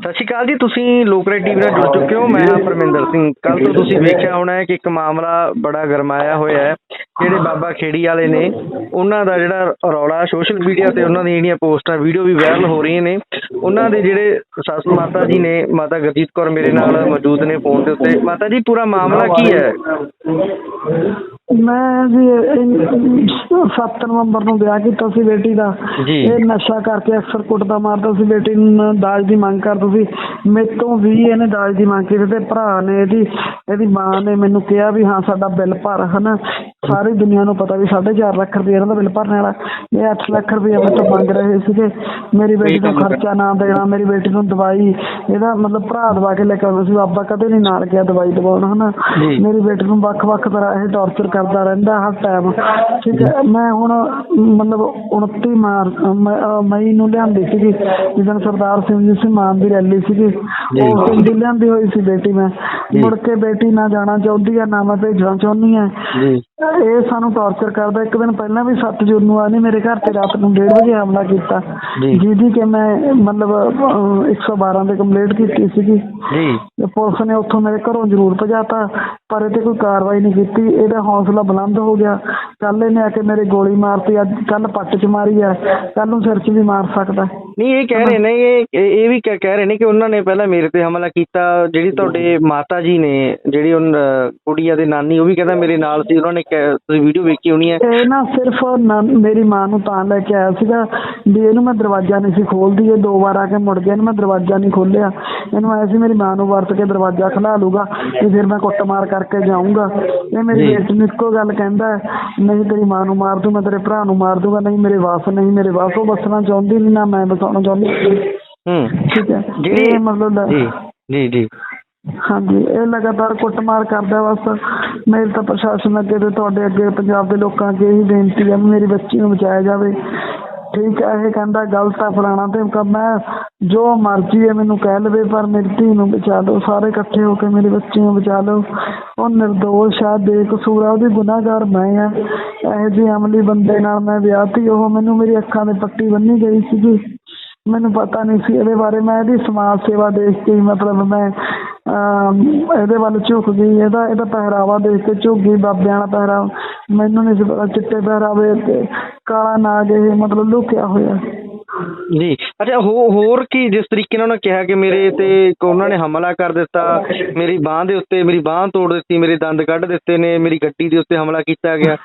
ਸਤਿ ਸ਼੍ਰੀ ਅਕਾਲ ਜੀ, ਤੁਸੀਂ ਲੋਕਰਾਈਟ ਟੀਵੀ ਨਾਲ ਜੁੜ ਚੁੱਕੇ ਹੋ। ਮੈਂ ਹਾਂ ਪਰਮਿੰਦਰ ਸਿੰਘ। ਕੱਲ ਤੋਂ ਤੁਸੀਂ ਵੇਖਿਆ ਹੋਣਾ ਹੈ ਕਿ ਇੱਕ ਮਾਮਲਾ ਬੜਾ ਗਰਮਾਇਆ ਹੋਇਆ ਹੈ, ਜਿਹੜੇ ਬਾਬਾ ਖੇੜੀ ਵਾਲੇ ਨੇ, ਉਹਨਾਂ ਦਾ ਜਿਹੜਾ ਰੌਲਾ ਸੋਸ਼ਲ ਮੀਡੀਆ ਤੇ ਉਹਨਾਂ ਦੀਆਂ ਜਿਹੜੀਆਂ ਪੋਸਟਾਂ ਵੀਡੀਓ ਵੀ ਵਾਇਰਲ ਹੋ ਰਹੀਆਂ ਨੇ। ਉਹਨਾਂ ਦੇ ਜਿਹੜੇ ਸੱਸ ਮਾਤਾ ਜੀ ਨੇ, ਮਾਤਾ ਗੁਰਜੀਤ ਕੌਰ ਮੇਰੇ ਨਾਲ ਮੌਜੂਦ ਨੇ ਫੋਨ ਦੇ ਉੱਤੇ। ਮਾਤਾ ਜੀ, ਪੂਰਾ ਮਾਮਲਾ ਕੀ ਹੈ? ਮੈਂ ਜੀ 7 ਨਵੰਬਰ ਨੂੰ ਵਿਆਹ ਕੀਤਾ ਸੀ ਬੇਟੀ ਦਾ। ਇਹ ਨਸ਼ਾ ਕਰਕੇ ਅਕਸਰ ਕੁੱਟਦਾ ਮਾਰਦਾ ਸੀ। ਬੇਟੀ ਨੂੰ ਦਾਜ ਦੀ ਮੰਗ ਕਰਦਾ ਸੀ। ਮੇਰੇ ਤੋਂ ਵੀ ਇਹਨੇ ਦਾਜ ਦੀ ਮੰਗ ਕੀਤੀ ਤੇ ਭਰਾ ਨੇ ਇਹਦੀ ਇਹਦੀ ਮਾਂ ਨੇ ਮੈਨੂੰ ਕਿਹਾ ਵੀ ਹਾਂ ਸਾਡਾ ਬਿੱਲ ਭਰ ਹਨਾ। ਸਾਰੀ ਦੁਨੀਆ ਨੂੰ ਪਤਾ ਵੀ 4.5 ਲੱਖ ਰੁਪਏ ਇਹਨਾਂ ਦਾ ਬਿੱਲ ਭਰਨੇ ਵਾਲਾ। ਇਹ 8 ਲੱਖ ਰੁਪਏ ਮੇਰੇ ਤੋਂ ਮੰਗ ਰਹੇ ਸੀਗੇ। ਮੇਰੀ ਬੇਟੀ ਨੂੰ ਖਰਚਾ ਨਾ ਦੇਣਾ ਮੇਰੀ ਬੇਟੀ ਨੂੰ ਦਵਾਈ ਇਹਦਾ ਮਤਲਬ ਭਰਾ ਦਵਾ ਕੇ ਲੈ ਕੇ ਆਉਂਦਾ ਸੀ। ਬਾਬਾ ਕਦੇ ਨਹੀਂ ਨਾਲ ਗਿਆ ਦਵਾਈ ਦਵਾਉਣ ਹਨਾ। ਮੇਰੀ ਬੇਟੀ ਨੂੰ ਵੱਖ-ਵੱਖ ਤਰ੍ਹਾਂ ਇਹ ਟੌਰਚਰ ਕਰਦਾ ਰਹਿੰਦਾ ਹਰ ਟਾਈਮ ਠੀਕ ਹੈ ਮੈਂ ਹੁਣ ਮਤਲਬ 29 ਮਾਰ ਮ- ਅਹ ਮਈ ਨੂੰ ਲਿਆਂਦੀ ਸੀਗੀ ਜਦੋਂ ਸਰਦਾਰ ਸਿੰਘ ਜੀ ਸੀ ਮਾਨ ਦੀ ਰੈਲੀ ਸੀਗੀ ਉਹ ਦਿਨ ਦੀ ਲਿਆਂਦੀ ਹੋਈ ਸੀ ਬੇਟੀ ਮੈਂ। ਮੁੜ ਕੇ ਬੇਟੀ ਨਾ ਜਾਣਾ ਚਾਹੁੰਦੀ ਆ ਨਾ ਮੈਂ ਭੇਜਣਾ ਚਾਹੁੰਦੀ ਆ ਇਹ ਸਾਨੂੰ ਟੌਰਚਰ ਕਰਦਾ। ਇੱਕ ਦਿਨ ਪਹਿਲਾਂ ਵੀ 7 ਜੂਨ ਨੂੰ ਆਨੇ ਮੇਰੇ ਘਰ ਤੇ ਰਾਤ ਨੂੰ 1:30 ਵਜੇ ਹਮਲਾ ਕੀਤਾ। ਜੀ। ਜਿਹਦੀ ਕਿ ਮੈਂ ਮਤਲਬ ਅਹ, 112 ਤੇ ਕੰਪਲੇਂਟ ਕੀਤੀ ਸੀਗੀ। ਜੀ। ਪੁਲਿਸ ਨੇ ਉੱਥੋਂ ਮੇਰੇ ਘਰੋਂ ਜ਼ਰੂਰ ਭਜਾਤਾ ਪਰ ਇਹ ਤੇ ਕੋਈ ਕਾਰਵਾਈ ਨਹੀਂ ਕੀਤੀ। ਇਹਦਾ ਹੌਸਲਾ ਬੁਲੰਦ ਹੋ ਗਿਆ। ਕੱਲ ਇਹਨੇ ਆ ਕੇ ਮੇਰੇ ਗੋਲੀ ਮਾਰਤੀ। ਅੱਜ ਕੱਲ ਪੱਟ 'ਚ ਮਾਰੀ ਆ। ਕੱਲ ਨੂੰ ਸਿਰ 'ਚ ਵੀ ਮਾਰ ਸਕਦਾ। ਨਹੀਂ ਇਹ ਕਹਿ ਰਹੇ ਨੇ ਇਹ ਵੀ ਕਹਿ ਰਹੇ ਨੇ ਕਿ ਉਹਨਾਂ ਨੇ ਪਹਿਲਾਂ ਮੇਰੇ ਤੇ ਹਮਲਾ ਕੀਤਾ ਜਿਹੜੀ ਤੁਹਾਡੇ ਮਾਤਾ ਜੀ ਨੇ ਜਿਹੜੀ ਉਹ ਕੁੜੀਆਂ ਦੇ ਨਾਨੀ ਉਹ ਵੀ ਕਹਿੰਦਾ ਮੇਰੇ ਨਾਲ ਸੀ ਉਹਨਾਂ ਨੇ ਤੁਸੀਂ ਵੀਡੀਓ ਵੇਖੀ ਹੋਣੀ ਹੈ। ਇਹ ਨਾ ਸਿਰਫ ਮੇਰੀ ਮਾਂ ਨੂੰ ਤਾਂ ਲੈ ਕੇ ਆਇਆ ਸੀਗਾ ਵੀ ਇਹਨੂੰ ਮੈਂ ਦਰਵਾਜ਼ਾ ਨਹੀਂ ਸੀ ਖੋਲਦੀ ਇਹ ਦੋ ਵਾਰ ਆ ਕੇ ਮੁੜ ਗਿਆ ਇਹਨੂੰ ਮੈਂ ਦਰਵਾਜ਼ਾ ਨਹੀਂ ਖੋਲਿਆ ਇਹਨੂੰ ਆਇਆ ਸੀ ਮੇਰੀ ਮਾਂ ਨੂੰ ਵਰਤ ਕੇ ਦਰਵਾਜ਼ਾ ਖਲਾ ਲੂਗਾ ਤੇ ਫਿਰ ਮੈਂ ਕੁੱਟਮਾਰ ਕਰਕੇ ਜਾਊਂਗਾ। ਇਹ ਮੇਰੀ। ਬੇਟੀ ਨੂੰ ਇੱਕੋ ਗੱਲ ਕਹਿੰਦਾ ਨਹੀਂ ਤੇਰੀ ਮਾਂ ਨੂੰ ਮਾਰ ਦੂੰ ਮੈਂ ਤੇਰੇ ਭਰਾ ਨੂੰ ਮਾਰ ਦੂੰਗਾ ਨਹੀਂ ਮੇਰੇ ਵਾਸ ਨਹੀਂ ਮੇਰੇ ਵਾਸ ਉਹ ਬਸਣਾ ਚਾਹੁੰਦੀ ਨਹੀਂ ਨਾ ਮੈਂ ਬਸਾਉਣਾ ਚਾਹੁੰਦੀ ਹੂੰ ਠੀਕ ਹੈ। ਜਿਹੜੀ ਮਤਲਬ ਜੀ। ਜੀ ਜੀ। ਹਾਂਜੀ ਇਹ ਲਗਾਤਾਰ ਕੁੱਟਮਾਰ ਕਰਦਾ ਬਸ ਮੇਰੇ ਤਾਂ ਪ੍ਰਸ਼ਾਸਨ ਅੱਗੇ ਤੇ ਤੁਹਾਡੇ ਅੱਗੇ ਪੰਜਾਬ ਦੇ ਲੋਕਾਂ ਅੱਗੇ ਇਹੀ ਬੇਨਤੀ ਹੈ ਮੇਰੀ ਬੱਚੀ ਨੂੰ ਬਚਾਇਆ ਜਾਵੇ। ਠੀਕ ਹੈ ਇਹ ਕਹਿੰਦਾ ਗਲਤ ਹੈ ਫਲਾਣਾ ਤੇ ਮੈਂ ਜੋ ਮਰਜ਼ੀ ਹੈ ਮੈਨੂੰ ਕਹਿ ਲਵੇ ਪਰ ਮੇਰੀ ਧੀ ਨੂੰ ਬਚਾ ਲਓ। ਸਾਰੇ ਇਕੱਠੇ ਹੋ ਕੇ ਮੇਰੀ ਬੱਚੀ ਨੂੰ ਬਚਾ ਲਓ। ਉਹ ਨਿਰਦੋਸ਼ ਹੈ ਬੇਕਸੂਰ ਹੈ ਉਹਦੀ ਗੁਨਾਹਗਾਰ ਮੈਂ ਆ। ਇਹੋ ਜਿਹੇ ਅਮਲੀ ਬੰਦੇ ਨਾਲ ਮੈਂ ਵਿਆਹਤੀ ਉਹ ਮੈਨੂੰ ਮੇਰੀ ਅੱਖਾਂ ਦੇ ਪੱਟੀ ਬੰਨੀ ਗਈ ਸੀਗੀ। ਮੈਨੂੰ ਪਤਾ ਨਹੀਂ ਸੀ ਇਹਦੇ ਬਾਰੇ। ਮੈਂ ਇਹਦੀ ਸਮਾਜ ਸੇਵਾ ਦੇਖ ਕੇ ਹੀ ਮਤਲਬ ਮੈਂ ਇਹਦੇ ਵੱਲ ਝੁਕ ਗਈ। ਇਹਦਾ ਇਹਦਾ ਪਹਿਰਾਵਾ ਦੇਖ ਕੇ ਝੁਕ ਗਈ, ਬਾਬਿਆਂ ਵਾਲਾ ਪਹਿਰਾਵਾ। ਮੈਨੂੰ ਨਹੀਂ ਸੀ ਪਤਾ ਚਿੱਟੇ ਪਹਿਰਾਵੇ ਤੇ ਕਾਲਾ ਨਾਗ ਇਹ ਮਤਲਬ ਲੁਕਿਆ ਹੋਇਆ। ਜੀ ਅੱਛਾ ਹੋਰ ਕੀ, ਜਿਸ ਤਰੀਕੇ ਨਾਲ ਉਹਨਾਂ ਕਿਹਾ ਕਿ ਮੇਰੇ ਤੇ ਉਹਨਾਂ ਨੇ ਹਮਲਾ ਕਰ ਦਿੱਤਾ, ਮੇਰੀ ਬਾਹ ਦੇ ਉੱਤੇ, ਮੇਰੀ ਬਾਹ ਤੋੜ ਦਿੱਤੀ, ਮੇਰੇ ਦੰਦ ਕੱਢ ਦਿੱਤੇ ਨੇ, ਮੇਰੀ ਗੱਡੀ ਦੇ ਉੱਤੇ ਹਮਲਾ ਕੀਤਾ ਗਿਆ।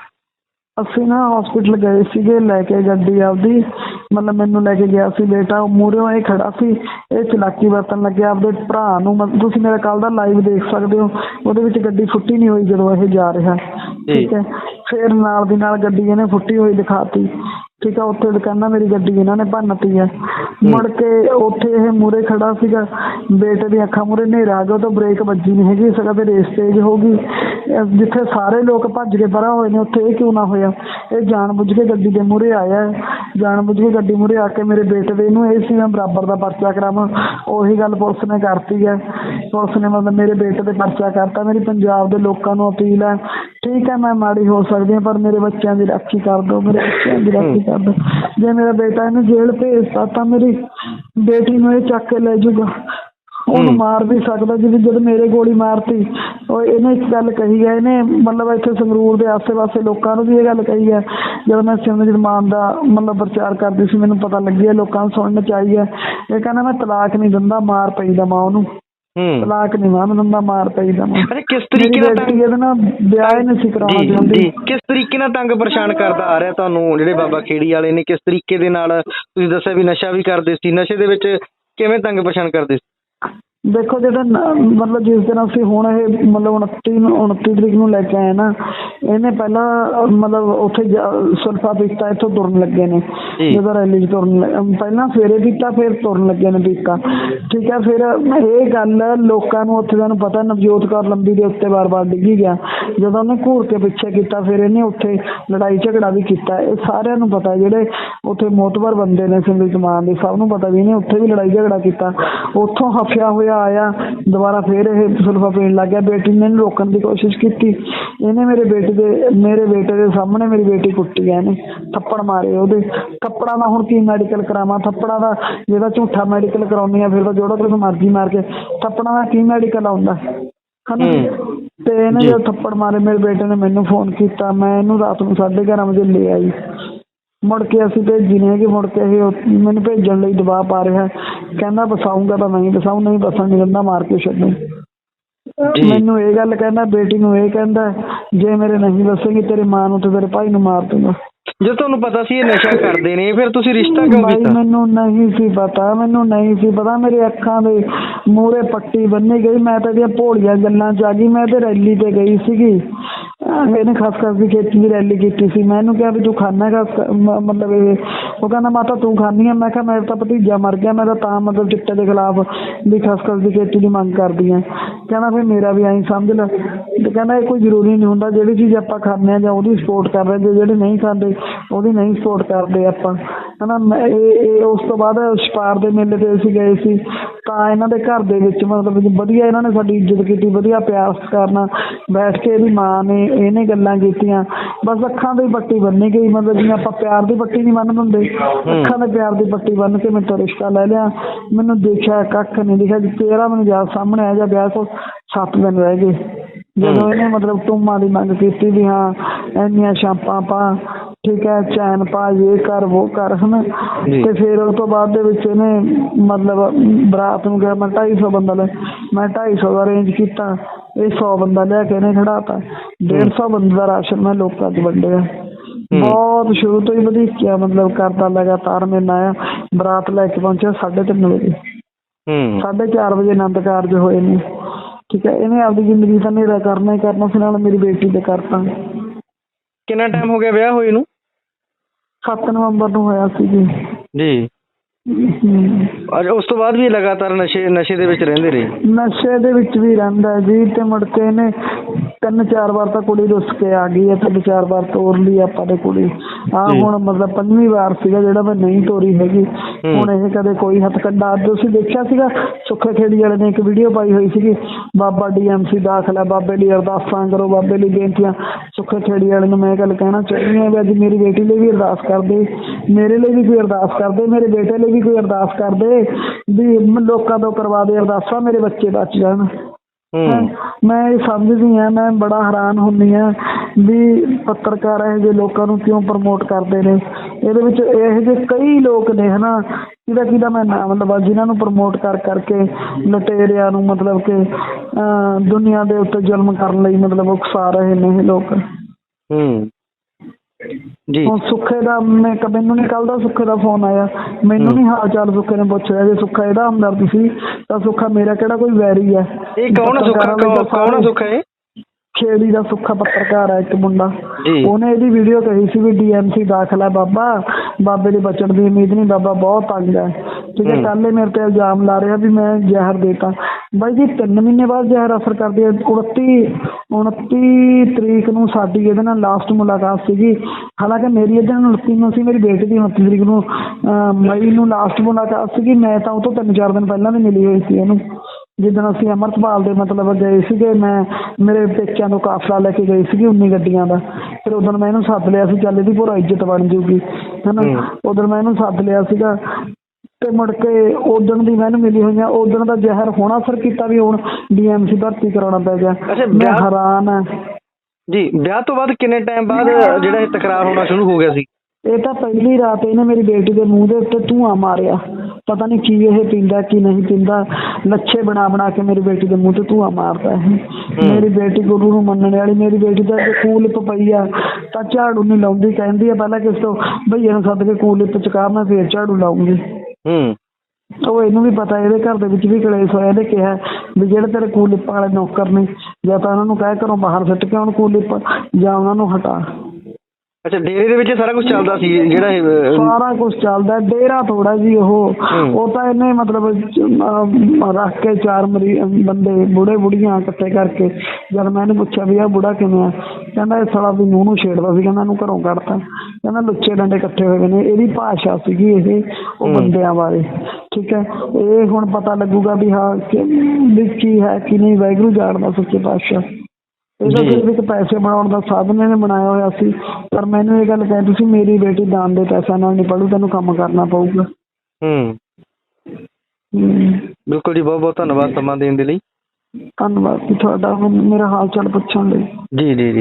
ਅਸੀਂ ਨਾ ਹਸਪੀਟਲ ਗਏ ਸੀਗੇ ਲੈ ਕੇ ਗੱਡੀ ਆਪਦੀ ਮਤਲਬ ਮੈਨੂੰ ਲੈ ਕੇ ਗਿਆ ਸੀ ਬੇਟਾ ਮੂਹਰਿਓਂ ਇਹ ਖੜਾ ਸੀ ਇਹ ਚਲਾਕੀ ਵਰਤਣ ਲੱਗਿਆ ਆਪਦੇ ਭਰਾ ਨੂੰ ਮਤਲਬ ਤੁਸੀਂ ਮੇਰਾ ਕੱਲ ਦਾ ਲਾਈਵ ਦੇਖ ਸਕਦੇ ਹੋ ਉਹਦੇ ਵਿੱਚ ਗੱਡੀ ਫੁੱਟੀ ਨਹੀਂ ਹੋਈ ਜਦੋਂ ਇਹ ਜਾ ਰਿਹਾ ਠੀਕ ਹੈ ਫਿਰ ਨਾਲ ਦੀ ਨਾਲ ਗੱਡੀ ਇਹਨੇ ਫੁੱਟੀ ਹੋਈ ਦਿਖਾਤੀ ਠੀਕ ਹੈ ਉੱਥੇ ਦੁਕਾਨਾਂ ਮੇਰੀ ਗੱਡੀ ਇਹਨਾਂ ਨੇ ਭੰਨਤੀ ਹੈ ਮੁੜ ਕੇ ਉੱਥੇ ਇਹ ਮੂਰੇ ਖੜਾ ਸੀਗਾ। ਬੇਟੇ ਦੀ ਅੱਖਾਂ ਮੂਰੇ ਹਨੇਰਾ ਆ ਗਿਆ, ਉਹ ਬ੍ਰੇਕ ਵੱਜੀ ਨਹੀਂ ਹੈਗੀ ਸਗਾ ਤੇ ਰੇਸ ਤੇਜ਼ ਹੋ ਗਈ। ਇਹ ਜਿੱਥੇ ਸਾਰੇ ਲੋਕ ਭੱਜ ਕੇ ਪਰਾਂ ਹੋਏ ਨੇ, ਉੱਥੇ ਇਹ ਕਿਉਂ ਨਾ ਹੋਇਆ? ਇਹ ਜਾਣਬੁੱਝ ਕੇ ਗੱਡੀ ਦੇ ਮੂਰੇ ਆਇਆ। ਹੈ। ਜਾਣਬੁੱਝ ਕੇ ਗੱਡੀ ਮੂਰੇ ਆ ਕੇ ਮੇਰੇ ਬੇਟੇ ਦੇ ਇਹਨੂੰ ਇਹ ਸੀ, ਮੈਂ ਬਰਾਬਰ ਦਾ ਪਰਚਾ ਕਰਾਵਾਂ। ਉਹੀ ਗੱਲ ਪੁਲਿਸ ਨੇ ਕਰਤੀ ਹੈ ਪੁਲਿਸ ਨੇ ਮਤਲਬ ਮੇਰੇ ਬੇਟੇ ਤੇ ਪਰਚਾ ਕਰਤਾ। ਮੇਰੀ ਪੰਜਾਬ ਦੇ ਲੋਕਾਂ ਨੂੰ ਅਪੀਲ ਹੈ ਠੀਕ ਹੈ ਮੈਂ ਮਾੜੀ ਹੋ ਸਕਦੀ ਹਾਂ ਪਰ ਮੇਰੇ ਬੱਚਿਆਂ ਦੀ ਰਾਖੀ ਕਰ ਦਿਓ ਮੇਰੇ ਬੱਚਿਆਂ ਦੀ ਰਾਖੀ ਕਰ ਦਿਓ। ਜੇ ਮੇਰਾ ਬੇਟਾ ਇਹਨੂੰ ਜੇਲ੍ਹ ਭੇਜਤਾ ਤਾਂ ਮੇਰੀ ਬੇਟੀ ਨੂੰ ਇਹ ਚੱਕ ਕੇ ਲੈ ਜਾਊਗਾ। ਉਹਨੂੰ। ਮਾਰ ਵੀ ਸਕਦਾ ਜਿਵੇਂ ਜਦ ਮੇਰੇ ਗੋਲੀ ਮਾਰਤੀ ਉਹ ਇਹਨੇ ਇੱਕ ਗੱਲ ਕਹੀ ਹੈ ਇਹਨੇ ਮਤਲਬ ਇੱਥੇ ਸੰਗਰੂਰ ਦੇ ਆਸੇ-ਪਾਸੇ ਲੋਕਾਂ ਨੂੰ ਵੀ ਇਹ ਗੱਲ ਕਹੀ ਹੈ ਜਦੋਂ ਮੈਂ ਸਿਮਰਜੀਤ ਮਾਨ ਦਾ ਮਤਲਬ ਪ੍ਰਚਾਰ ਕਰਦੀ ਸੀ ਮੈਨੂੰ ਪਤਾ ਲੱਗਿਆ ਲੋਕਾਂ ਨੂੰ ਸੁਣਨ ਚ ਆਈ ਹੈ। ਇਹ ਕਹਿੰਦਾ ਮੈਂ ਤਲਾਕ ਨਹੀਂ ਦਿੰਦਾ ਮਾਰ ਪਈ ਦਵਾਂ ਉਹਨੂੰ। ਹੂੰ ਤਲਾਕ ਨਹੀਂ ਮਾਂ ਦਿੰਦਾ ਮਾਰ ਪਈ ਦਵਾਂ ਅਰੇ ਕਿਸ ਤਰੀਕੇ ਨਾਲ ਬੇਟੀ ਇਹਦੇ ਨਾਲ ਵਿਆਹ ਹੀ ਨਹੀਂ ਸੀ ਕਰਾਉਣਾ ਚਾਹੁੰਦੀ। ਕਿਸ ਤਰੀਕੇ ਨਾਲ ਤੰਗ ਪਰੇਸ਼ਾਨ ਕਰਦਾ ਆ ਰਿਹਾ ਤੁਹਾਨੂੰ ਜਿਹੜੇ ਬਾਬਾ ਖੇੜੀ ਵਾਲੇ ਨੇ ਕਿਸ ਤਰੀਕੇ ਦੇ ਨਾਲ ਤੁਸੀਂ ਦੱਸਿਆ ਵੀ ਨਸ਼ਾ ਵੀ ਕਰਦੇ ਸੀ ਨਸ਼ੇ ਦੇ ਵਿੱਚ ਕਿਵੇਂ ਤੰਗ ਪਰੇਸ਼ਾਨ ਕਰਦੇ ਸੀ? ਦੇਖੋ ਜਿਹੜਾ ਮਤਲਬ ਜਿਸ ਦਿਨ ਅਸੀਂ ਹੁਣ ਇਹ ਮਤਲਬ 29 ਨੂੰ 29 ਤਰੀਕ ਨੂੰ ਲੈ ਕੇ ਆਏ ਨਾ ਇਹਨੇ ਪਹਿਲਾਂ ਮਤਲਬ ਉੱਥੇ ਸੁਲਫਾ ਪੀਤਾ ਇੱਥੋਂ ਤੁਰਨ ਲੱਗੇ ਨੇ। ਜਦੋਂ ਰੈਲੀ 'ਚ ਤੁਰਨ ਲ- ਪਹਿਲਾਂ ਸਵੇਰੇ ਪੀਤਾ ਫਿਰ ਤੁਰਨ ਲੱਗੇ ਨੇ ਪੀਤਾ ਠੀਕ ਹੈ, ਫਿਰ ਇਹ ਗੱਲ ਲੋਕਾਂ ਨੂੰ ਉੱਥੇ ਦਾ ਪਤਾ, ਨਵਜੋਤ ਕੌਰ ਲੰਬੀ ਦੇ ਉੱਤੇ ਵਾਰ-ਵਾਰ ਡਿੱਗੀ ਗਿਆ। ਜਦੋਂ ਉਹਨੇ ਘੂਰ ਕੇ ਪਿੱਛੇ ਕੀਤਾ, ਫਿਰ ਇਹਨੇ ਉੱਥੇ ਲੜਾਈ ਝਗੜਾ ਵੀ ਕੀਤਾ। ਇਹ ਸਾਰਿਆਂ ਨੂੰ ਪਤਾ, ਜਿਹੜੇ ਉੱਥੇ ਮੋਤਬਰ ਬੰਦੇ ਨੇ ਸਿੰਗਲ ਕਮਾਨ ਦੇ, ਸਭ ਨੂੰ ਪਤਾ ਵੀ ਇਹਨੇ ਉੱਥੇ ਵੀ ਲੜਾਈ ਝਗੜਾ ਕੀਤਾ। ਉੱਥੋਂ ਹਫਿਆ ਹੋਇਆ ਗਿਆ ਆਇਆ, ਦੁਬਾਰਾ ਫੇਰ ਇਹ ਸੁਲਫਾ ਪੀਣ ਲੱਗ ਗਿਆ। ਬੇਟੀ ਨੇ ਰੋਕਣ ਦੀ ਕੋਸ਼ਿਸ਼ ਕੀਤੀ। ਇਹਨੇ ਮੇਰੇ ਬੇਟੇ ਦੇ ਮੇਰੇ ਬੇਟੇ ਦੇ ਸਾਹਮਣੇ ਮੇਰੀ ਬੇਟੀ ਕੁੱਟੀ ਹੈ ਇਹਨੇ। ਥੱਪੜ ਮਾਰੇ ਉਹਦੇ। ਥੱਪੜਾਂ ਦਾ ਹੁਣ ਕੀ ਮੈਡੀਕਲ ਕਰਾਵਾਂ? ਥੱਪੜਾਂ ਦਾ ਜਿਹੜਾ ਝੂਠਾ ਮੈਡੀਕਲ ਕਰਾਉਂਦੀ ਆ ਫਿਰ ਤਾਂ ਜੋੜਾ ਕਿਸ ਮਰਜ਼ੀ ਮਾਰ ਕੇ ਥੱਪੜਾਂ ਦਾ ਕੀ ਮੈਡੀਕਲ ਆਉਂਦਾ ਹਨਾ। ਤੇ ਇਹਨੇ ਜੀ। ਥੱਪੜ ਮਾਰੇ ਮੇਰੇ ਬੇਟੇ ਨੇ ਮੈਨੂੰ ਫੋਨ ਕੀਤਾ। ਮੈਂ ਇਹਨੂੰ ਰਾਤ ਨੂੰ 11:30 ਵਜੇ ਲੈ ਆਈ। ਮੁੜ ਕੇ ਅਸੀਂ ਭੇਜੀ ਨਹੀਂ ਹੈਗੀ ਮੁੜ ਕੇ ਇਹ ਮੈਨੂੰ ਭੇਜਣ ਲਈ ਦਬਾਅ ਪਾ ਰਿਹਾ ਕਹਿੰਦਾ ਬਸਾਊਂਗਾ ਤਾਂ ਨਹੀਂ ਬਸਾਊਂ ਨਹੀਂ ਬਸਣ ਨਹੀਂ ਦਿੰਦਾ ਮਾਰ ਕੇ ਛੱਡੂ। ਮੈਨੂੰ ਇਹ ਗੱਲ ਕਹਿੰਦਾ ਬੇਟੀ ਨੂੰ ਇਹ ਕਹਿੰਦਾ ਜੇ ਮੇਰੇ ਨਹੀਂ ਬਸੇਗੀ ਤੇਰੀ ਮਾਂ ਨੂੰ ਤੇ ਤੇਰੇ ਭਾਈ ਨੂੰ ਮਾਰ ਦੂੰਗਾ। ਜੇ ਤੁਹਾਨੂੰ ਪਤਾ ਸੀ ਇਹ ਨਸ਼ਾ ਕਰਦੇ ਨੇ ਫਿਰ ਤੁਸੀਂ ਰਿਸ਼ਤਾ ਕਿਉਂ ਕੀਤਾ? ਮੈਨੂੰ ਨਹੀਂ ਸੀ ਪਤਾ ਮੈਨੂੰ ਨਹੀਂ ਸੀ ਪਤਾ। ਮੇਰੀ ਅੱਖਾਂ ਦੇ ਮੂਹਰੇ ਪੱਟੀ ਬੰਨੀ ਗਈ। ਮੈਂ ਤਾਂ ਇਹਦੀਆਂ ਭੋਲੀਆਂ ਗੱਲਾਂ ਚ ਆ ਗਈ। ਮੈਂ ਤੇ ਰੈਲੀ ਤੇ ਗਈ ਸੀਗੀ। ਇਹਨੇ ਖਾਸ ਖਾਸ ਦੀ ਖੇਤੀ ਦੀ ਰੈਲੀ ਕੀਤੀ ਸੀ। ਮੈਂ ਇਹਨੂੰ ਕਿਹਾ ਵੀ ਤੂੰ ਖਾਣਾ ਹੈਗਾ ਮਤਲਬ ਇਹ, ਉਹ ਕਹਿੰਦਾ ਮਾਤਾ ਤੂੰ ਖਾਣੀ ਆ। ਮੈਂ ਕਿਹਾ ਮੇਰਾ ਤਾਂ ਭਤੀਜਾ ਮਰ ਗਿਆ, ਮੈਂ ਤਾਂ ਤਾਂ ਮਤਲਬ ਚਿੱਟੇ ਦੇ ਖਿਲਾਫ ਵੀ ਖਾਸ ਖਾਸ ਦੀ ਖੇਤੀ ਦੀ ਮੰਗ ਕਰਦੀ ਆ। ਕਹਿੰਦਾ ਫਿਰ ਮੇਰਾ ਵੀ ਐਂ ਸਮਝ ਲੈ। ਤੇ ਕਹਿੰਦਾ ਇਹ ਕੋਈ ਜ਼ਰੂਰੀ ਨਹੀਂ ਹੁੰਦਾ, ਜਿਹੜੀ ਚੀਜ਼ ਆਪਾਂ ਖਾਂਦੇ ਆ ਜਾਂ ਉਹਦੀ ਸਪੋਰਟ ਕਰ ਰਹੇ ਜੇ ਜਿਹੜੇ ਨਹੀਂ ਖਾਂਦੇ, ਉਹਦੀ ਨਹੀਂ ਸਪੋਰਟ ਕਰਦੇ ਆਪਾਂ। ਹਨਾ ਮੈਂ, ਇਹ ਉਸ ਤੋਂ ਬਾਅਦ ਛਪਾਰ ਦੇ ਮੇਲੇ ਤੇ ਅਸੀਂ ਗਏ ਸੀ। ਤਾਂ ਇਹਨਾਂ ਦੇ ਘਰ ਦੇ ਵਿੱਚ ਮਤਲਬ ਵਧੀਆ ਇਹਨਾਂ ਨੇ ਸਾਡੀ ਇੱਜ਼ਤ ਕੀਤੀ ਵਧੀਆ ਪਿਆਰ ਸਤਿਕਾਰ ਨਾਲ ਬੈਠ ਕੇ ਇਹਦੀ ਮਾਂ ਨੇ ਇਹਨੇ ਗੱਲਾਂ ਕੀਤੀਆਂ। ਬਸ ਅੱਖਾਂ ਦੀ ਪੱਟੀ ਬੰਨੀ ਗਈ ਮਤਲਬ ਜਿਵੇਂ ਆਪਾਂ ਪਿਆਰ ਦੀ ਪੱਟੀ ਨਹੀਂ ਬੰਨ ਦਿੰਦੇ ਅੱਖਾਂ ਦੇ ਪਿਆਰ ਦੀ ਪੱਟੀ ਬੰਨ ਕੇ ਮੇਰੇ ਤੋਂ ਰਿਸ਼ਤਾ ਲੈ ਲਿਆ। ਮੈਨੂੰ ਦੇਖਿਆ ਕੱਖ ਨਹੀਂ ਦਿਖਿਆ ਤੇਰਾ ਮੈਨੂੰ ਯਾਦ ਸਾਹਮਣੇ ਆ ਜਾ ਵਿਆਹ ਤੋਂ 7 ਦਿਨ ਰਹਿ ਗਏ। ਜਦੋਂ ਇਹਨੇ ਮਤਲਬ ਟੁੰਮਾਂ ਦੀ ਮੰਗ ਕੀਤੀ ਵੀ ਹਾਂ ਇੰਨੀਆਂ ਛਾਪਾਂ ਪਾ ਠੀਕ ਹੈ ਚੈਨ ਪਾ ਇਹ ਕਰ ਉਹ ਕਰ ਹਨਾ। ਤੇ ਫਿਰ ਉਸ ਤੋਂ ਬਾਅਦ ਦੇ ਵਿੱਚ ਇਹਨੇ ਮਤਲਬ ਬਰਾਤ ਨੂੰ ਗਿਆ ਮੈਂ 250 ਬੰਦਾ ਲੈ ਮੈਂ 250 ਦਾ ਅਰੇਂਜ ਕੀਤਾ ਇਹ 100 ਬੰਦਾ ਲਿਆ ਕੇ ਇਹਨੇ ਖੜਾਤਾ 150 ਬੰਦੇ ਦਾ ਰਾਸ਼ਨ ਮੈਂ ਲੋਕਾਂ 'ਚ ਵੰਡਿਆ। ਬਹੁਤ ਸ਼ੁਰੂ ਤੋਂ ਹੀ ਵਧੀਕੀਆ ਮਤਲਬ ਕਰਦਾ ਲਗਾਤਾਰ ਨਾਲ ਆਇਆ। ਬਰਾਤ ਲੈ ਕੇ ਪਹੁੰਚਿਆ 3:30 ਵਜੇ। ਹੂੰ। 4:30 ਵਜੇ ਆਨੰਦ ਕਾਰਜ ਹੋਏ ਨੇ। ਠੀਕ ਹੈ ਇਹਨੇ ਆਪਦੀ ਜ਼ਿੰਦਗੀ ਦਾ ਹਨੇਰਾ ਕਰਨਾ ਹੀ ਕਰਨਾ ਸੀ ਨਾਲ ਮੇਰੀ ਬੇਟੀ ਦੇ ਕਰਤਾ। ਕਿੰਨਾ ਟਾਈਮ ਹੋ ਗਿਆ ਵਿਆਹ ਹੋਏ ਨੂੰ? 7 ਨਵੰਬਰ ਨੂੰ ਹੋਇਆ ਸੀ ਜੀ। ਜੀ। ਅੱਜ ਉਸ ਤੋਂ ਬਾਅਦ ਵੀ ਲਗਾਤਾਰ ਨਸ਼ੇ ਨਸ਼ੇ ਦੇ ਵਿੱਚ ਰਹਿੰਦੇ ਰਹੇ? ਨਸ਼ੇ ਦੇ ਵਿੱਚ ਵੀ ਰਹਿੰਦਾ ਜੀ ਤੇ ਮੁੜ ਕੇ ਇਹਨੇ ਤਿੰਨ ਚਾਰ ਵਾਰ ਤਾਂ ਕੁੜੀ ਰੁੱਸ ਕੇ ਆ ਗਈ ਹੈ ਤਿੰਨ ਚਾਰ ਵਾਰ ਤੋਰ ਲਈ ਆਪਾਂ ਨੇ ਕੁੜੀ। ਆ। ਹੁਣ ਮਤਲਬ ਪੰਜਵੀਂ ਵਾਰ ਸੀਗਾ ਜਿਹੜਾ ਮੈਂ ਨਹੀਂ ਤੋਰੀ ਹੈਗੀ। ਹੁਣ ਇਹ ਕਦੇ ਕੋਈ ਹੱਥ ਕੰਡਾ ਅੱਜ ਤੁਸੀਂ ਦੇਖਿਆ ਸੀਗਾ ਸੁੱਖੇ ਖੇੜੀ ਵਾਲੇ ਨੇ ਇੱਕ ਵੀਡੀਓ ਪਾਈ ਹੋਈ ਸੀਗੀ ਬਾਬਾ ਡੀਐਮਸੀ ਦਾਖਲਾ ਬਾਬੇ ਲਈ ਅਰਦਾਸਾਂ ਕਰੋ ਬਾਬੇ ਲਈ ਬੇਨਤੀਆਂ। ਸੁੱਖੇ ਖੇੜੀ ਵਾਲੇ ਨੂੰ ਮੈਂ ਇਹ ਗੱਲ ਕਹਿਣਾ ਚਾਹੁੰਦੀ ਹਾਂ ਵੀ ਅੱਜ ਮੇਰੀ ਬੇਟੀ ਲਈ ਵੀ ਅਰਦਾਸ ਕਰਦੇ। ਮੇਰੇ ਲਈ ਵੀ ਕੋਈ ਅਰਦਾਸ ਕਰਦੇ ਮੇਰੇ ਬੇਟੇ ਲਈ ਵੀ ਕੋਈ ਅਰਦਾਸ ਕਰਦੇ ਵੀ ਲੋਕਾਂ ਤੋਂ ਕਰਵਾ ਦੇ ਅਰਦਾਸਾਂ ਮੇਰੇ ਬੱਚੇ ਬਚ ਜਾਣ। ਮੈਂ ਇਹ ਸਮਝਦੀ ਹਾਂ ਮੈਂ ਬੜਾ ਹੈਰਾਨ ਹੁੰਦੀ ਹਾਂ ਵੀ ਪੱਤਰਕਾਰ ਇਹੋ ਜਿਹੇ ਲੋਕਾਂ ਨੂੰ ਕਿਉਂ ਪ੍ਰਮੋਟ ਕਰਦੇ ਨੇ? ਇਹਦੇ ਵਿੱਚ ਇਹੋ ਜਿਹੇ ਕਈ ਲੋਕ ਨੇ ਹਨਾ? ਕਿਹਦਾ ਕਿਹਦਾ ਮੈਂ ਨਾਮ ਲਵਾਂ ਜਿਨ੍ਹਾਂ ਨੂੰ ਪ੍ਰਮੋਟ ਕਰ ਕਰਕੇ ਲਟੇਰਿਆਂ ਨੂੰ ਮਤਲਬ ਕਿ ਦੁਨੀਆ ਦੇ ਉੱਤੇ ਜ਼ੁਲਮ ਕਰਨ ਲਈ ਮਤਲਬ ਉਕਸਾ ਰਹੇ ਨੇ ਇਹ ਲੋਕ। ਹੂੰ। ਜੀ। ਹੁਣ ਸੁੱਖੇ ਦਾ ਮੈਂ ਕ- ਮੈਨੂੰ ਨਹੀਂ ਕੱਲ ਦਾ ਸੁੱਖੇ ਦਾ ਫੋਨ ਆਇਆ। ਮੈਨੂੰ ਨਹੀਂ ਹਾਲ ਚਾਲ ਸੁੱਖੇ ਨੇ ਪੁੱਛਿਆ ਜੇ ਸੁੱਖਾ ਇਹਦਾ ਹਮਦਰਦ ਸੀ ਤਾਂ ਸੁੱਖਾ ਮੇਰਾ ਕਿਹੜਾ ਕੋਈ ਵੈਰੀ ਹੈ? ਇਹ ਕੌਣ ਸੁੱਖਾ? ਪੱਤਰਕਾਰਾਂ ਲਈ ਤਾਂ ਕੌਣ ਕੌਣ ਸਾਰੇ- ਸੁੱਖਾ ਇਹ? ਖੇੜੀ ਦਾ ਸੁੱਖਾ ਪੱਤਰਕਾਰ ਹੈ ਇੱਕ ਮੁੰਡਾ। ਜੀ। ਉਹਨੇ ਇਹਦੀ ਵੀਡੀਓ ਕਹੀ ਸੀ ਵੀ ਡੀਐਮਸੀ ਦਾਖਲਾ ਬਾਬਾ। ਬਾਬੇ ਦੇ ਬਚਣ ਦੀ ਉਮੀਦ ਨਹੀਂ ਬਾਬਾ ਬਹੁਤ ਤੰਗ ਹੈ। ਠੀਕ ਹੈ ਹੂੰ। ਕੱਲ੍ਹ ਇਹ ਮੇਰੇ ਤੇ ਇਲਜ਼ਾਮ ਲਾ ਰਿਹਾ ਵੀ ਮੈਂ ਜ਼ਹਿਰ ਦੇਤਾ। ਬਾਈ ਜੀ ਤਿੰਨ ਮਹੀਨੇ ਬਾਅਦ ਜ਼ਹਿਰ ਅਸਰ ਕਰਦੀ ਹੈ। 29 29 ਤਰੀਕ ਨੂੰ ਸਾਡੀ ਇਹਦੇ ਨਾਲ ਲਾਸਟ ਮੁਲਾਕਾਤ ਸੀਗੀ। ਹਾਲਾਂਕਿ ਮੇਰੀ ਇਹਦੇ ਨਾਲ 29 ਨੂੰ ਸੀ ਮੇਰੀ ਬੇਟੀ ਦੀ 29 ਤਰੀਕ ਨੂੰ ਮਈ ਨੂੰ ਲਾਸਟ ਮੁਲਾਕਾਤ ਸੀਗੀ। ਮੈਂ ਤਾਂ ਉਹ ਤੋਂ ਤਿੰਨ ਚਾਰ ਦਿਨ ਪਹਿਲਾਂ ਵੀ ਮਿਲੀ ਹੋਈ ਸੀ ਇਹਨੂੰ। ਜਿੱਦਣ ਅਸੀਂ ਅੰਮ੍ਰਿਤਪਾਲ ਦੇ ਮਤਲਬ ਗਏ ਸੀਗੇ ਮੈਂ ਮੇਰੇ ਪੇਕਿਆਂ ਤੋਂ ਕਾਫਲਾ ਲੈ ਕੇ ਗਈ ਸੀਗੀ 19 ਗੱਡੀਆਂ ਦਾ। ਫਿਰ ਉਦੋਂ ਮੈਂ ਇਹਨੂੰ ਸੱਦ ਲਿਆ ਸੀ ਚੱਲ ਇਹਦੀ ਪੂਰਾ ਇੱਜ਼ਤ ਬਣ ਜੂਗੀ। ਹਨਾ? ਹੂੰ। ਉਦੋਂ ਮੈਂ ਇਹਨੂੰ ਸੱਦ ਲਿਆ ਸੀਗਾ। ਤੇ ਮੁੜ ਕੇ ਉਦੋਂ ਦੀ ਮੈਨੂੰ ਮਿਲੀ ਹੋਈਆਂ ਉਦੋਂ ਦਾ ਜ਼ਹਿਰ ਹੋਣਾ ਅਸਰ ਕੀਤਾ ਵੀ ਹੁਣ ਡੀਐਮਸੀ ਭਰਤੀ ਕਰਾਉਣਾ ਪੈ ਗਿਆ। ਅੱਛਾ, ਮੈਂ ਵਿਆਹ- ਹੈਰਾਨ ਆ। ਜੀ ਵਿਆਹ ਤੋਂ ਬਾਅਦ ਕਿੰਨੇ ਟਾਈਮ ਬਾਅਦ ਜਿਹੜਾ ਇਹ ਤਕਰਾਰ ਹੋਣਾ ਸ਼ੁਰੂ ਹੋ ਗਿਆ ਸੀ? ਇਹ ਤਾਂ ਪਹਿਲੀ ਰਾਤ ਇਹਨੇ ਮੇਰੀ ਬੇਟੀ ਦੇ ਮੂੰਹ ਦੇ ਉੱਤੇ ਧੂਆਂ ਮਾਰਿਆ। ਪਤਾ ਨਹੀਂ ਕੀ ਇਹ ਪੀਂਦਾ ਕੀ ਨਹੀਂ ਪੀਂਦਾ। ਲੱਛੇ ਬਣਾ ਬਣਾ ਕੇ ਮੇਰੀ ਬੇਟੀ ਦੇ ਮੂੰਹ ਤੇ ਧੂਆਂ ਮਾਰਦਾ ਇਹ। ਮੇਰੀ ਬੇਟੀ ਗੁਰੂ ਨੂੰ ਮੰਨਣ ਵਾਲੀ ਮੇਰੀ ਬੇਟੀ ਦਾ ਜੇ ਕੂਲਿਪ ਪਈ ਆ ਤਾਂ ਝਾੜੂ ਨਹੀਂ ਲਾਉਂਦੀ। ਕਹਿੰਦੀ ਆ ਪਹਿਲਾਂ ਕਿਸ ਤੋਂ ਭਈਏ ਨੂੰ ਸੱਦ ਕੇ ਕੂਲਿਪ ਚਕਾ ਮੈਂ ਫੇਰ ਝਾੜੂ ਲਾਉਂਗੀ। ਹੂੰ। ਉਹ ਇਹਨੂੰ ਵੀ ਪਤਾ, ਇਹਦੇ ਘਰ ਦੇ ਵਿੱਚ ਵੀ ਕਲੇਸ਼ ਹੋਇਆ, ਇਹਨੇ ਕਿਹਾ ਵੀ ਜਿਹੜੇ ਤੇਰੇ ਕੂਲਿਪ ਵਾਲੇ ਨੌਕਰ ਨੇ, ਜਾਂ ਤਾਂ ਉਹਨਾਂ ਨੂੰ ਕਹਿ ਘਰੋਂ ਬਾਹਰ ਸੁੱਟ ਕੇ ਆਉਣ ਕੂਲਿਪ, ਜਾਂ ਉਹਨਾਂ ਨੂੰ ਹਟਾ। ਅੱਛਾ ਡੇਰੇ ਦੇ ਵਿੱਚ ਸਾਰਾ ਕੁਝ ਚੱਲਦਾ ਸੀ ਜਿਹੜਾ ਇਹ, ਅਹ, ਸਾਰਾ ਕੁਝ ਚੱਲਦਾ ਡੇਰਾ ਥੋੜਾ ਜੀ ਉਹ। ਉਹ ਤਾਂ ਇਹਨੇ ਮਤਲਬ ਅਹ, ਰੱਖ ਕੇ ਚਾਰ ਮਰੀ ਬੰਦੇ ਬੁੜੇ ਬੁੜੀਆਂ ਇਕੱਠੇ ਕਰਕੇ ਜਦ ਮੈਂ ਇਹਨੂੰ ਪੁੱਛਿਆ ਵੀ ਆ ਬੁੜਾ ਕਿਵੇਂ ਆ ਕਹਿੰਦਾ ਇਹ ਸਾਲਾ ਵੀ ਨੂੰਹ ਨੂੰ ਛੇੜਦਾ ਸੀ ਕਹਿੰਦਾ ਇਹਨੂੰ ਘਰੋਂ ਕੱਢਤਾ ਕਹਿੰਦਾ ਲੁੱਚੇ ਡੰਡੇ ਇਕੱਠੇ ਹੋਏ ਨੇ ਇਹਦੀ ਭਾਸ਼ਾ ਸੀਗੀ ਇਹ ਉਹ। ਬੰਦਿਆਂ ਬਾਰੇ ਠੀਕ ਹੈ ਇਹ ਹੁਣ ਪਤਾ ਲੱਗੂਗਾ ਵੀ ਹਾਂ ਕਿ ਵੀ ਕੀ ਹੈ ਕੀ ਨਹੀਂ ਵਾਹਿਗੁਰੂ ਜਾਣਦਾ ਸੱਚੇ ਪਾਤਸ਼ਾਹ ਇਹਦਾ। ਸਿਰਫ ਇੱਕ ਪੈਸੇ ਬਣਾਉਣ ਦਾ ਸਾਧਨ ਇਹਨੇ ਬਣਾਇਆ ਹੋਇਆ ਸੀ। ਪਰ ਮੈਨੂੰ ਇਹ ਗੱਲ ਕਹੀ ਤੁਸੀਂ ਮੇਰੀ ਬੇਟੀ ਦਾਨ ਦੇ ਪੈਸਾ ਨਾਲ ਨਹੀਂ ਪੜੂ ਤੈਨੂੰ ਕੰਮ ਕਰਨਾ ਪਊਗਾ। ਹੂੰ। ਬਿਲਕੁਲ ਜੀ ਬਹੁਤ ਬਹੁਤ ਧੰਨਵਾਦ ਸਮਾਂ ਦੇਣ ਦੇ ਲਈ। ਧੰਨਵਾਦ ਜੀ ਤੁਹਾਡਾ ਹੁਣ ਮੇਰਾ ਹਾਲ ਚਾਲ ਪੁੱਛਣ ਲਈ। ਜੀ ਜੀ।